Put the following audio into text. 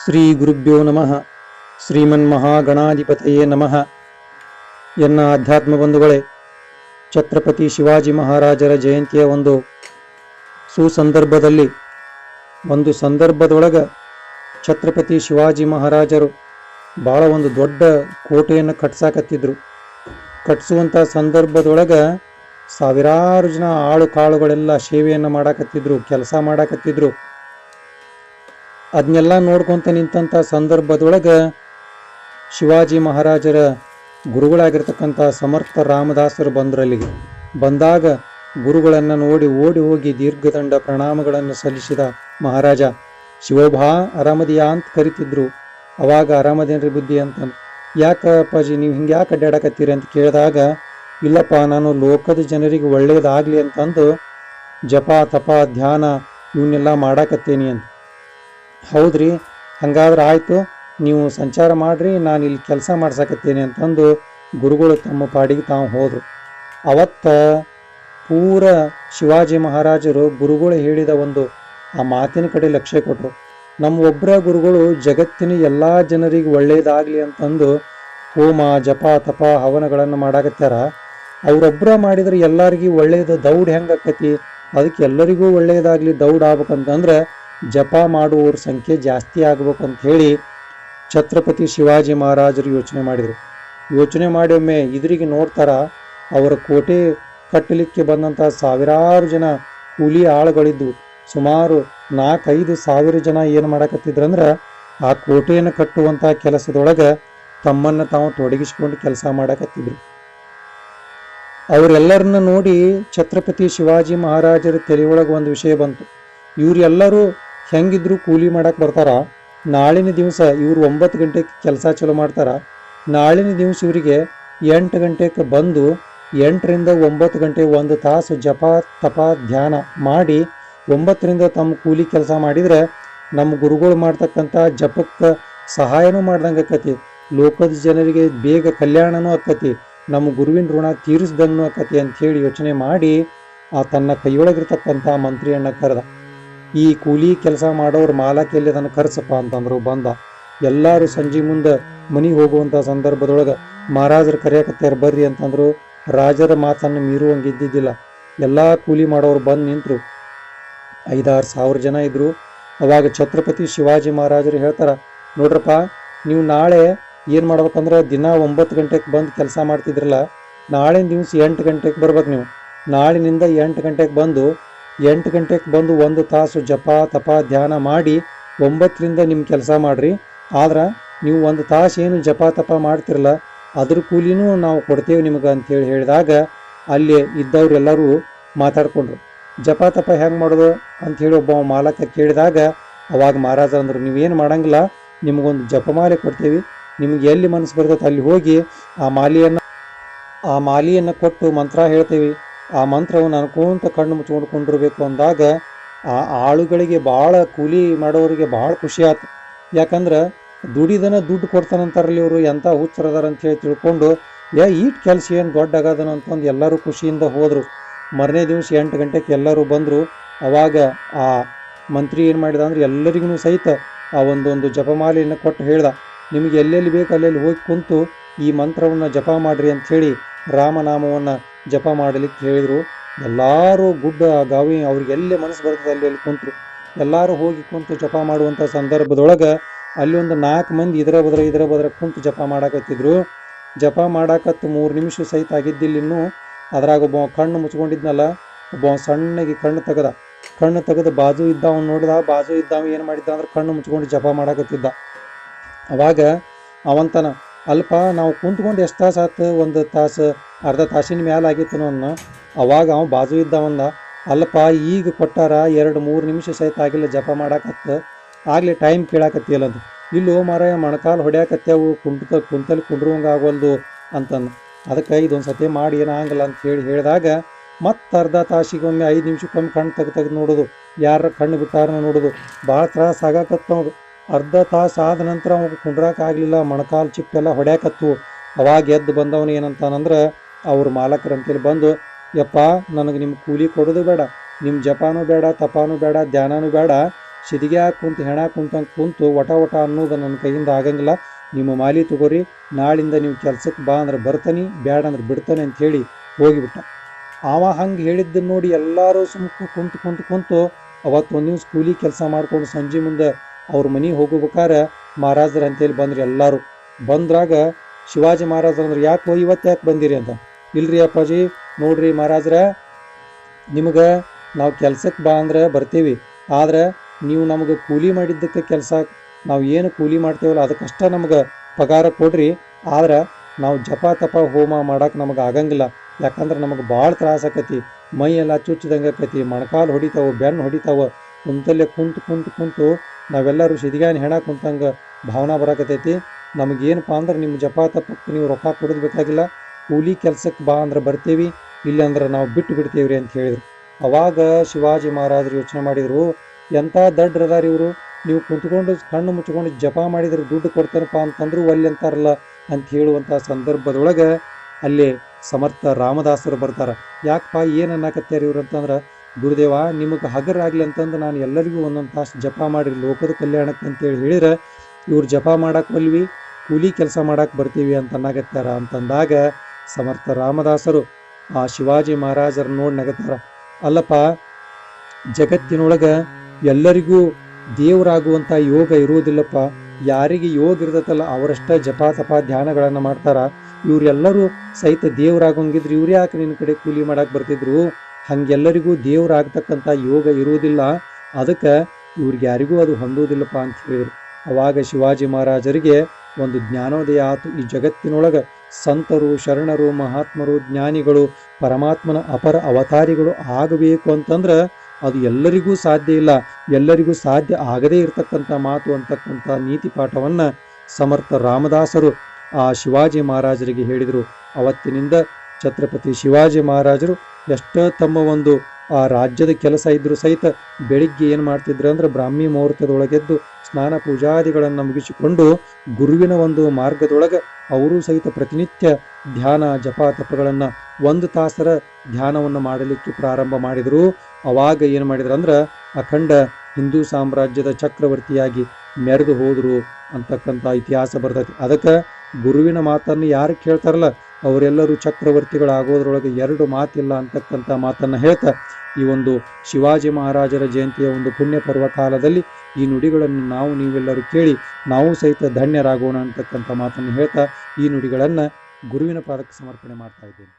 ಶ್ರೀ ಗುರುಭ್ಯೋ ನಮಃ. ಶ್ರೀಮನ್ ಶ್ರೀಮನ್ಮಹಾಗಣಾಧಿಪತಯೇ ನಮಃ. ಎನ್ನ ಆಧ್ಯಾತ್ಮ ಬಂಧುಗಳೇ, ಛತ್ರಪತಿ ಶಿವಾಜಿ ಮಹಾರಾಜರ ಜಯಂತಿಯ ಒಂದು ಸುಸಂದರ್ಭದಲ್ಲಿ, ಒಂದು ಸಂದರ್ಭದೊಳಗೆ ಛತ್ರಪತಿ ಶಿವಾಜಿ ಮಹಾರಾಜರು ಭಾಳ ಒಂದು ದೊಡ್ಡ ಕೋಟೆಯನ್ನು ಕಟ್ಸಾಕತ್ತಿದ್ರು. ಕಟ್ಸುವಂಥ ಸಂದರ್ಭದೊಳಗೆ ಸಾವಿರಾರು ಜನ ಆಳು ಕಾಳುಗಳೆಲ್ಲ ಸೇವೆಯನ್ನು ಮಾಡಾಕತ್ತಿದ್ರು, ಕೆಲಸ ಮಾಡಾಕತ್ತಿದ್ರು. ಅದನ್ನೆಲ್ಲ ನೋಡ್ಕೊತ ನಿಂತಂಥ ಸಂದರ್ಭದೊಳಗೆ ಶಿವಾಜಿ ಮಹಾರಾಜರ ಗುರುಗಳಾಗಿರ್ತಕ್ಕಂಥ ಸಮರ್ಥ ರಾಮದಾಸರು ಬಂದ್ರಲ್ಲಿಗೆ ಬಂದಾಗ ಗುರುಗಳನ್ನು ನೋಡಿ ಓಡಿ ಹೋಗಿ ದೀರ್ಘದಂಡ ಪ್ರಣಾಮಗಳನ್ನು ಸಲ್ಲಿಸಿದ ಮಹಾರಾಜ. ಶಿವಭಾ ಅರಾಮದಿಯಾ ಅಂತ ಕರಿತಿದ್ರು. ಅವಾಗ ಅರಾಮದೇನ್ರಿ ಬುದ್ಧಿ ಅಂತ. ಯಾಕ ಅಪ್ಪಾಜಿ ನೀವು ಹಿಂಗೆ ಯಾಕೆ ಅಡ್ಡಾಡಕತ್ತೀರಿ ಅಂತ ಕೇಳಿದಾಗ, ಇಲ್ಲಪ್ಪ ನಾನು ಲೋಕದ ಜನರಿಗೆ ಒಳ್ಳೆಯದಾಗಲಿ ಅಂತಂದು ಜಪ ತಪ ಧ್ಯಾನ ಇವನ್ನೆಲ್ಲ ಮಾಡಾಕತ್ತೇನಿ ಅಂತ. ಹೌದ್ರಿ, ಹಂಗಾದ್ರೆ ಆಯಿತು, ನೀವು ಸಂಚಾರ ಮಾಡ್ರಿ, ನಾನು ಇಲ್ಲಿ ಕೆಲಸ ಮಾಡ್ಸಕತ್ತೇನೆ ಅಂತಂದು ಗುರುಗಳು ತಮ್ಮ ಪಾಡಿಗೆ ತಾವು ಹೋದರು. ಅವತ್ತ ಪೂರ ಶಿವಾಜಿ ಮಹಾರಾಜರು ಗುರುಗಳು ಹೇಳಿದ ಒಂದು ಆ ಮಾತಿನ ಕಡೆ ಲಕ್ಷ್ಯ ಕೊಟ್ಟರು ನಮ್ಮ ಒಬ್ಬರ ಗುರುಗಳು ಜಗತ್ತಿನ ಎಲ್ಲ ಜನರಿಗೆ ಒಳ್ಳೆಯದಾಗಲಿ ಅಂತಂದು ಹೋಮ, ಜಪ, ತಪ, ಹವನಗಳನ್ನು ಮಾಡಾಕತ್ತಾರ. ಅವರೊಬ್ಬರ ಮಾಡಿದ್ರೆ ಎಲ್ಲರಿಗೂ ಒಳ್ಳೆಯದು ದೌಡ್ ಹೆಂಗೆ ಆಕತಿ? ಅದಕ್ಕೆ ಎಲ್ಲರಿಗೂ ಒಳ್ಳೆಯದಾಗಲಿ ದೌಡ್ ಆಗ್ಬೇಕಂತಂದ್ರೆ ಜಪ ಮಾಡುವವ್ರ ಸಂಖ್ಯೆ ಜಾಸ್ತಿ ಆಗಬೇಕು ಅಂತ ಹೇಳಿ ಛತ್ರಪತಿ ಶಿವಾಜಿ ಮಹಾರಾಜರು ಯೋಚನೆ ಮಾಡಿದರು. ಯೋಚನೆ ಮಾಡಿ ಒಮ್ಮೆ ಇದ್ರಿಗೆ ನೋಡ್ತಾರ ಅವರ ಕೋಟೆ ಕಟ್ಟಲಿಕ್ಕೆ ಬಂದಂಥ ಸಾವಿರಾರು ಜನ ಕೂಲಿ ಆಳುಗಳಿದ್ದು ಸುಮಾರು ನಾಲ್ಕೈದು ಸಾವಿರ ಜನ ಏನು ಮಾಡಕತ್ತಿದ್ರಂದ್ರೆ ಆ ಕೋಟೆಯನ್ನು ಕಟ್ಟುವಂಥ ಕೆಲಸದೊಳಗೆ ತಮ್ಮನ್ನು ತಾವು ತೊಡಗಿಸಿಕೊಂಡು ಕೆಲಸ ಮಾಡಕತ್ತಿದ್ರು. ಅವರೆಲ್ಲರನ್ನ ನೋಡಿ ಛತ್ರಪತಿ ಶಿವಾಜಿ ಮಹಾರಾಜರ ತಲೆಯೊಳಗೆ ಒಂದು ವಿಷಯ ಬಂತು. ಇವರೆಲ್ಲರೂ ಹೆಂಗಿದ್ರು ಕೂಲಿ ಮಾಡಕ್ಕೆ ಬರ್ತಾರ. ನಾಳಿನ ದಿವಸ ಇವರು ಒಂಬತ್ತು ಗಂಟೆಗೆ ಕೆಲಸ ಚಲೋ ಮಾಡ್ತಾರ. ನಾಳಿನ ದಿವಸ ಇವರಿಗೆ ಎಂಟು ಗಂಟೆಗೆ ಬಂದು ಎಂಟರಿಂದ ಒಂಬತ್ತು ಗಂಟೆ ಒಂದು ತಾಸು ಜಪ, ತಪ, ಧ್ಯಾನ ಮಾಡಿ ಒಂಬತ್ತರಿಂದ ತಮ್ಮ ಕೂಲಿ ಕೆಲಸ ಮಾಡಿದ್ರೆ ನಮ್ಮ ಗುರುಗಳು ಮಾಡ್ತಕ್ಕಂಥ ಜಪಕ್ಕೆ ಸಹಾಯನೂ ಮಾಡ್ದಂಗೆ ಆಕತಿ. ಲೋಕದ ಜನರಿಗೆ ಬೇಗ ಕಲ್ಯಾಣನೂ ಆಕತಿ. ನಮ್ಮ ಗುರುವಿನ ಋಣ ತೀರಿಸ್ದಂಗೂ ಆಕತಿ ಹೇಳಿ ಯೋಚನೆ ಮಾಡಿ ಆ ತನ್ನ ಕೈಯೊಳಗಿರ್ತಕ್ಕಂಥ ಮಂತ್ರಿಯನ್ನ ಕರೆದ. ಈ ಕೂಲಿ ಕೆಲಸ ಮಾಡೋರು ಮಾಲಕ್ಕೆ ಎಲ್ಲಿ ಅದನ್ನು ಕರ್ಸಪ್ಪ ಅಂತಂದ್ರು ಬಂದ. ಎಲ್ಲರೂ ಸಂಜೆ ಮುಂದೆ ಮನೆ ಹೋಗುವಂಥ ಸಂದರ್ಭದೊಳಗೆ ಮಹಾರಾಜರು ಕರೆಯಕತ್ತಾರ ಬರ್ರಿ ಅಂತಂದ್ರು ರಾಜರ ಮಾತನ್ನು ಮೀರುವಂಗೆ ಇದ್ದಿದ್ದಿಲ್ಲ. ಎಲ್ಲ ಕೂಲಿ ಮಾಡೋರು ಬಂದು ನಿಂತರು. ಐದಾರು ಸಾವಿರ ಜನ ಇದ್ದರು ಅವಾಗ ಛತ್ರಪತಿ ಶಿವಾಜಿ ಮಹಾರಾಜರು ಹೇಳ್ತಾರ, ನೋಡ್ರಪ್ಪ, ನೀವು ನಾಳೆ ಏನು ಮಾಡ್ಬೇಕಂದ್ರೆ ದಿನ ಒಂಬತ್ತು ಗಂಟೆಗೆ ಬಂದು ಕೆಲಸ ಮಾಡ್ತಿದ್ರಲ್ಲ, ನಾಳೆ ದಿವಸ ಎಂಟು ಗಂಟೆಗೆ ಬರ್ಬೇಕು ನೀವು. ನಾಳಿನಿಂದ ಎಂಟು ಗಂಟೆಗೆ ಬಂದು ಎಂಟು ಗಂಟೆಗೆ ಬಂದು ಒಂದು ತಾಸು ಜಪ, ತಪ, ಧ್ಯಾನ ಮಾಡಿ ಒಂಬತ್ತರಿಂದ ನಿಮ್ಮ ಕೆಲಸ ಮಾಡಿರಿ. ಆದ್ರೆ ನೀವು ಒಂದು ತಾಸು ಏನು ಜಪ, ತಪ ಮಾಡ್ತಿರಲ್ಲ, ಅದ್ರ ಕೂಲಿನೂ ನಾವು ಕೊಡ್ತೇವೆ ನಿಮಗೆ ಅಂತೇಳಿ ಹೇಳಿದಾಗ ಅಲ್ಲಿ ಇದ್ದವರೆಲ್ಲರೂ ಮಾತಾಡ್ಕೊಂಡ್ರು. ಜಪ, ತಪ ಹೆಂಗೆ ಮಾಡೋದು ಅಂಥೇಳಿ ಒಬ್ಬ ಮಾಲಕ ಕೇಳಿದಾಗ, ಅವಾಗ ಮಹಾರಾಜ ಅಂದರು ನೀವೇನು ಮಾಡಂಗಿಲ್ಲ, ನಿಮಗೊಂದು ಜಪಮಾಲೆ ಕೊಡ್ತೇವೆ. ನಿಮ್ಗೆ ಎಲ್ಲಿ ಮನಸ್ಸು ಬರ್ತೈತೆ ಅಲ್ಲಿ ಹೋಗಿ ಆ ಮಾಲೆಯನ್ನು ಆ ಮಾಲೆಯನ್ನು ಕೊಟ್ಟು ಮಂತ್ರ ಹೇಳ್ತೇವೆ. ಆ ಮಂತ್ರವನ್ನು ಅನ್ಕೊಂತ ಕಣ್ಣು ಮುಚ್ಕೊಂಡ್ಕೊಂಡಿರ್ಬೇಕು ಅಂದಾಗ ಆ ಆಳುಗಳಿಗೆ ಭಾಳ ಕೂಲಿ ಮಾಡೋರಿಗೆ ಭಾಳ ಖುಷಿ ಆಯ್ತು ಯಾಕಂದ್ರೆ ದುಡಿದನ ದುಡ್ಡು ಕೊಡ್ತಾನಂತಾರಲ್ಲಿ ಇವರು ಎಂಥ ಹುಚ್ಚರದಾರ ಅಂತ ಹೇಳಿ ತಿಳ್ಕೊಂಡು, ಯಾ, ಈಟ್ ಕೆಲಸ ಏನು ದೊಡ್ಡ ಆಗದನ ಅಂತಂದು ಎಲ್ಲರೂ ಖುಷಿಯಿಂದ ಹೋದರು. ಮರನೇ ದಿವಸ ಎಂಟು ಗಂಟೆಗೆ ಎಲ್ಲರೂ ಬಂದರು. ಅವಾಗ ಆ ಮಂತ್ರಿ ಏನು ಮಾಡಿದ ಅಂದ್ರೆ ಎಲ್ಲರಿಗೂ ಸಹಿತ ಆ ಒಂದೊಂದು ಜಪಮಾಲೆಯನ್ನು ಕೊಟ್ಟು ಹೇಳ್ದ, ನಿಮಗೆ ಎಲ್ಲೆಲ್ಲಿ ಬೇಕು ಅಲ್ಲೆಲ್ಲಿ ಹೋಗಿ ಕುಂತು ಈ ಮಂತ್ರವನ್ನು ಜಪ ಮಾಡಿರಿ ಅಂಥೇಳಿ ರಾಮನಾಮವನ್ನು ಜಪ ಮಾಡಲಿಕ್ಕೆ ಹೇಳಿದರು. ಎಲ್ಲರೂ ಗುಡ್ಡ, ಗಾವಿ ಅವ್ರಿಗೆ ಎಲ್ಲೇ ಮನಸ್ಸು ಬರ್ತದೆ ಅಲ್ಲಿ ಅಲ್ಲಿ ಕುಂತರು. ಎಲ್ಲರೂ ಹೋಗಿ ಕುಂತು ಜಪ ಮಾಡುವಂಥ ಸಂದರ್ಭದೊಳಗೆ ಅಲ್ಲಿ ಒಂದು ನಾಲ್ಕು ಮಂದಿ ಇದರ ಬದ್ರ ಇದರ ಬದ್ರ ಕುಂತು ಜಪ ಮಾಡಾಕತ್ತಿದ್ರು. ಜಪ ಮಾಡಾಕತ್ತು ಮೂರು ನಿಮಿಷ ಸಹಿತ ಆಗಿದ್ದಿಲ್ಲ ಇನ್ನೂ. ಅದ್ರಾಗ ಒಬ್ಬ ಕಣ್ಣು ಮುಚ್ಕೊಂಡಿದ್ನಲ್ಲ, ಒಬ್ಬ ಸಣ್ಣಗೆ ಕಣ್ಣು ತೆಗದ. ಕಣ್ಣು ತೆಗೆದು ಬಾಜು ಇದ್ದಾವ ನೋಡಿದ, ಬಾಜು ಇದ್ದಾವ ಏನು ಮಾಡಿದ್ದ ಅಂದ್ರೆ ಕಣ್ಣು ಮುಚ್ಕೊಂಡು ಜಪ ಮಾಡಾಕತ್ತಿದ್ದ. ಅವಾಗ ಅವಂತನ ಅಲ್ಪ ನಾವು ಕುಂತ್ಕೊಂಡು ಎಷ್ಟು ತಾಸು ಆತು? ಒಂದು ತಾಸು, ಅರ್ಧ ತಾಸಿನ ಮ್ಯಾಲ ಆಗಿತ್ತು ಅನ್ನ ಅವಾಗ ಅವ ಬಾಜು ಇದ್ದವಂದ, ಅಲ್ಪ ಈಗ ಕೊಟ್ಟಾರ ಎರಡು ಮೂರು ನಿಮಿಷ ಸಹಿತ ಆಗಿಲ್ಲ ಜಪ ಮಾಡಾಕತ್ತ. ಆಗಲಿ ಟೈಮ್ ಕೇಳಾಕತ್ತಿಲ್ಲ ಅದು. ಇಲ್ಲೋ ಮಾರ ಮೊಣಕಾಲು ಹೊಡ್ಯಾಕತ್ಯಾವು ಕುಂಟ ಕುಂತಲ್ಲಿ ಕುಂಡ್ರುವಂಗೆ ಆಗೋಲ್ದು ಅಂತಂದು. ಅದಕ್ಕೆ ಇದೊಂದು ಸತಿ ಮಾಡಿ ಏನಾಗಲ್ಲ ಅಂತ ಹೇಳಿ ಹೇಳಿದಾಗ ಮತ್ತೆ ಅರ್ಧ ತಾಸಿಗೊಮ್ಮೆ ಐದು ನಿಮಿಷಕ್ಕೊಮ್ಮೆ ಕಣ್ಣು ತೆಗೆದು ತೆಗೆದು ನೋಡೋದು. ಯಾರ ಕಣ್ಣು ಬಿಟ್ಟಾರನ ನೋಡೋದು. ಭಾಳ ತ್ರಾಸ ಆಗಾಕತ್ತವ ಅರ್ಧ ತಾಸು ಆದ ನಂತರ ಅವ್ನು ಕುಂಡ್ರಾಕಾಗಲಿಲ್ಲ ಮೊಣಕಾಲು ಚಿಪ್ಪೆಲ್ಲ ಹೊಡ್ಯಾಕತ್ತು. ಅವಾಗ ಎದ್ದು ಬಂದವನು ಏನಂತಾನಂದ್ರೆ, ಅವ್ರ ಮಾಲಕರಂತೇಳಿ ಬಂದು, ಯಪ್ಪ, ನನಗೆ ನಿಮ್ಮ ಕೂಲಿ ಕೊಡೋದು ಬೇಡ ನಿಮ್ಮ ಜಪಾನೂ ಬೇಡ, ತಪಾನು ಬೇಡ, ಧ್ಯಾನನೂ ಬೇಡ ಸಿದಿಗ್ಯಾ ಕುಂತು, ಹೆಣ ಕುಂತಂಗೆ ಕುಂತು ಒಟ ಒಟ ಅನ್ನೋದು ನನ್ನ ಕೈಯಿಂದ ಆಗಂಗಿಲ್ಲ. ನಿಮ್ಮ ಮಾಲಿ ತಗೋರಿ, ನಾಳಿಂದ ನೀವು ಕೆಲ್ಸಕ್ಕೆ ಬಾ ಅಂದ್ರೆ ಬರ್ತಾನೆ ಬೇಡ ಅಂದ್ರೆ ಬಿಡ್ತಾನೆ ಅಂತ ಹೇಳಿ ಹೋಗಿಬಿಟ್ಟ. ಅವ ಹಂಗೆ ಹೇಳಿದ್ದನ್ನು ನೋಡಿ ಎಲ್ಲರೂ ಸುಮ್ಕು ಕುಂತು ಕುಂತು ಕುಂತು ಅವತ್ತು ಒಂದು ದಿವ್ಸ ಕೂಲಿ ಕೆಲಸ ಮಾಡ್ಕೊಂಡು ಸಂಜೆ ಮುಂದೆ ಅವ್ರ ಮನೆಗೆ ಹೋಗ್ಬೇಕಾರೆ ಮಹಾರಾಜರು ಅಂತೇಳಿ ಬಂದ್ರಿ ಎಲ್ಲರೂ. ಬಂದ್ರಾಗ ಶಿವಾಜಿ ಮಹಾರಾಜರು ಅಂದ್ರೆ ಯಾಕೆ ಇವತ್ತು ಯಾಕೆ ಬಂದಿರಿ ಅಂತ. ಇಲ್ರಿ ಅಪ್ಪಾಜಿ, ನೋಡ್ರಿ ಮಹಾರಾಜ್ರ, ನಿಮಗೆ ನಾವು ಕೆಲ್ಸಕ್ಕೆ ಬಾ ಅಂದ್ರೆ ಬರ್ತೀವಿ. ಆದ್ರೆ ನೀವು ನಮಗೆ ಕೂಲಿ ಮಾಡಿದ್ದಕ್ಕೆ ಕೆಲಸ, ನಾವು ಏನು ಕೂಲಿ ಮಾಡ್ತೇವಲ್ಲ ಅದಕ್ಕಷ್ಟ ನಮಗೆ ಪಗಾರ ಕೊಡ್ರಿ. ಆದ್ರೆ ನಾವು ಜಪ ತಪ ಹೋಮ ಮಾಡಕ್ಕೆ ನಮಗೆ ಆಗಂಗಿಲ್ಲ. ಯಾಕಂದ್ರೆ ನಮಗೆ ಭಾಳ ತ್ರಾಸ ಆಕತಿ. ಮೈ ಎಲ್ಲ ಚುಚ್ಚಿದಂಗೆ ಆಕತಿ. ಮೊಣಕಾಲು ಹೊಡಿತಾವ ಬೆನ್ನು ಹೊಡಿತಾವ. ಕುಂತಲ್ಲೇ ಕುಂತು ಕುಂತು ಕುಂತು ನಾವೆಲ್ಲರೂ ಸಿದಿಗಾನ ಹೆಣಕ್ಕೆ ಕುಂತಂಗೆ ಭಾವನಾ ಬರಾಕತೈತಿ ನಮಗೇನಪ್ಪ ಅಂದ್ರೆ ನಿಮ್ಮ ಜಪ ತಪ್ಪಕ್ಕೆ ನೀವು ರೊಕ್ಕ ಕೊಡೋದು ಬೇಕಾಗಿಲ್ಲ. ಕೂಲಿ ಕೆಲ್ಸಕ್ಕೆ ಬಾ ಅಂದ್ರೆ ಬರ್ತೀವಿ ಇಲ್ಲಂದ್ರೆ ನಾವು ಬಿಟ್ಟು ಬಿಡ್ತೀವ್ರಿ ಅಂತ ಹೇಳಿದರು. ಅವಾಗ ಶಿವಾಜಿ ಮಹಾರಾಜರು ಯೋಚನೆ ಮಾಡಿದರು ಎಂಥ ದಡ್ರದಾರಿ ಇವರು? ನೀವು ಕುಂತ್ಕೊಂಡು ಕಣ್ಣು ಮುಚ್ಕೊಂಡು ಜಪ ಮಾಡಿದ್ರೆ ದುಡ್ಡು ಕೊಡ್ತಾರಪ್ಪ ಅಂತಂದ್ರು ಒಲ್ಲಿ ಅಂತಾರಲ್ಲ ಅಂತ ಹೇಳುವಂಥ ಸಂದರ್ಭದೊಳಗೆ ಅಲ್ಲಿ ಸಮರ್ಥ ರಾಮದಾಸರು ಬರ್ತಾರೆ. ಯಾಕಪ್ಪ ಏನು ಇವರು ಇವ್ರು ಅಂತಂದ್ರೆ ಗುರುದೇವ, ನಿಮಗೆ ಹಗರಾಗ್ಲಿ ಅಂತಂದು ನಾನು ಎಲ್ಲರಿಗೂ ಒಂದೊಂದು ತಾಸು ಜಪ ಮಾಡಿರಿ, ಲೋಕದ ಕಲ್ಯಾಣಕ್ಕೆ ಅಂತೇಳಿ ಹೇಳಿದ್ರೆ, ಇವ್ರು ಜಪ ಮಾಡಕ್ಕೆ ಒಲ್ವಿ ಕೂಲಿ ಕೆಲಸ ಮಾಡಕ್ಕೆ ಬರ್ತೀವಿ ಅಂತ ಅನ್ನಕತ್ಯಾರ ಅಂತಂದಾಗ ಸಮರ್ಥ ರಾಮದಾಸರು ಆ ಶಿವಾಜಿ ಮಹಾರಾಜರ ನೋಡಿ ನಗತ್ತಾರ. ಅಲ್ಲಪ್ಪ, ಜಗತ್ತಿನೊಳಗೆ ಎಲ್ಲರಿಗೂ ದೇವರಾಗುವಂಥ ಯೋಗ ಇರುವುದಿಲ್ಲಪ್ಪ. ಯಾರಿಗೆ ಯೋಗ ಇರ್ತೈತಲ್ಲ, ಅವರಷ್ಟ ಜಪ ತಪ ಧ್ಯಾನಗಳನ್ನು ಮಾಡ್ತಾರ. ಇವರೆಲ್ಲರೂ ಸಹಿತ ದೇವರಾಗಂಗಿದ್ರು ಇವ್ರು ಯಾಕೆ ನಿನ್ನ ಕಡೆ ಕೂಲಿ ಮಾಡಕ್ಕೆ ಬರ್ತಿದ್ರು? ಹಂಗೆಲ್ಲರಿಗೂ ದೇವರಾಗ್ತಕ್ಕಂಥ ಯೋಗ ಇರುವುದಿಲ್ಲ. ಅದಕ್ಕೆ ಇವ್ರಿಗೆ ಯಾರಿಗೂ ಅದು ಹೊಂದುವುದಿಲ್ಲಪ್ಪ ಅಂತ ಹೇಳಿದರು. ಅವಾಗ ಶಿವಾಜಿ ಮಹಾರಾಜರಿಗೆ ಒಂದು ಜ್ಞಾನೋದಯ ಆತು. ಈ ಜಗತ್ತಿನೊಳಗೆ ಸಂತರು, ಶರಣರು, ಮಹಾತ್ಮರು, ಜ್ಞಾನಿಗಳು, ಪರಮಾತ್ಮನ ಅಪರ ಅವತಾರಿಗಳು ಆಗಬೇಕು ಅಂತಂದ್ರೆ ಅದು ಎಲ್ಲರಿಗೂ ಸಾಧ್ಯ ಇಲ್ಲ. ಎಲ್ಲರಿಗೂ ಸಾಧ್ಯ ಆಗದೇ ಇರತಕ್ಕಂಥ ಮಾತು ಅಂತಕ್ಕಂಥ ನೀತಿ ಪಾಠವನ್ನು ಸಮರ್ಥ ರಾಮದಾಸರು ಆ ಶಿವಾಜಿ ಮಹಾರಾಜರಿಗೆ ಹೇಳಿದರು. ಅವತ್ತಿನಿಂದ ಛತ್ರಪತಿ ಶಿವಾಜಿ ಮಹಾರಾಜರು ಎಷ್ಟೋ ತಮ್ಮ ಒಂದು, ಆ ರಾಜ್ಯದ ಕೆಲಸ ಇದ್ರೂ ಸಹಿತ ಬೆಳಿಗ್ಗೆ ಏನು ಮಾಡ್ತಿದ್ರು ಅಂದ್ರೆ ಬ್ರಾಹ್ಮಿ ಮುಹೂರ್ತದೊಳಗೆದ್ದು ಸ್ನಾನ ಪೂಜಾದಿಗಳನ್ನು ಮುಗಿಸಿಕೊಂಡು ಗುರುವಿನ ಒಂದು ಮಾರ್ಗದೊಳಗೆ ಅವರು ಸಹಿತ ಪ್ರತಿನಿತ್ಯ ಧ್ಯಾನ, ಜಪ, ತಪಗಳನ್ನು ಒಂದು ತಾಸರ ಧ್ಯಾನವನ್ನು ಮಾಡಲಿಕ್ಕೆ ಪ್ರಾರಂಭ ಮಾಡಿದರು. ಅವಾಗ ಏನು ಮಾಡಿದ್ರು ಅಂದ್ರೆ ಅಖಂಡ ಹಿಂದೂ ಸಾಮ್ರಾಜ್ಯದ ಚಕ್ರವರ್ತಿಯಾಗಿ ಮೆರೆದು ಹೋದರು ಅಂತಕ್ಕಂಥ ಇತಿಹಾಸ ಬರ್ತೈತಿ. ಅದಕ್ಕೆ ಗುರುವಿನ ಮಾತನ್ನು ಯಾರು ಕೇಳ್ತಾರಲ್ಲ ಅವರೆಲ್ಲರೂ ಚಕ್ರವರ್ತಿಗಳಾಗೋದ್ರೊಳಗೆ ಎರಡು ಮಾತಿಲ್ಲ ಅಂತಕ್ಕಂಥ ಮಾತನ್ನು ಹೇಳ್ತಾ ಈ ಒಂದು ಶಿವಾಜಿ ಮಹಾರಾಜರ ಜಯಂತಿಯ ಒಂದು ಪುಣ್ಯ ಪರ್ವ ಕಾಲದಲ್ಲಿ ಈ ನುಡಿಗಳನ್ನು ನಾವು ನೀವೆಲ್ಲರೂ ಕೇಳಿ ನಾವು ಸಹಿತ ಧನ್ಯರಾಗೋಣ ಅಂತಕ್ಕಂಥ ಮಾತನ್ನು ಹೇಳ್ತಾ ಈ ನುಡಿಗಳನ್ನು ಗುರುವಿನ ಪಾದಕ್ಕೆ ಸಮರ್ಪಣೆ ಮಾಡ್ತಾ ಇದ್ದೇನೆ.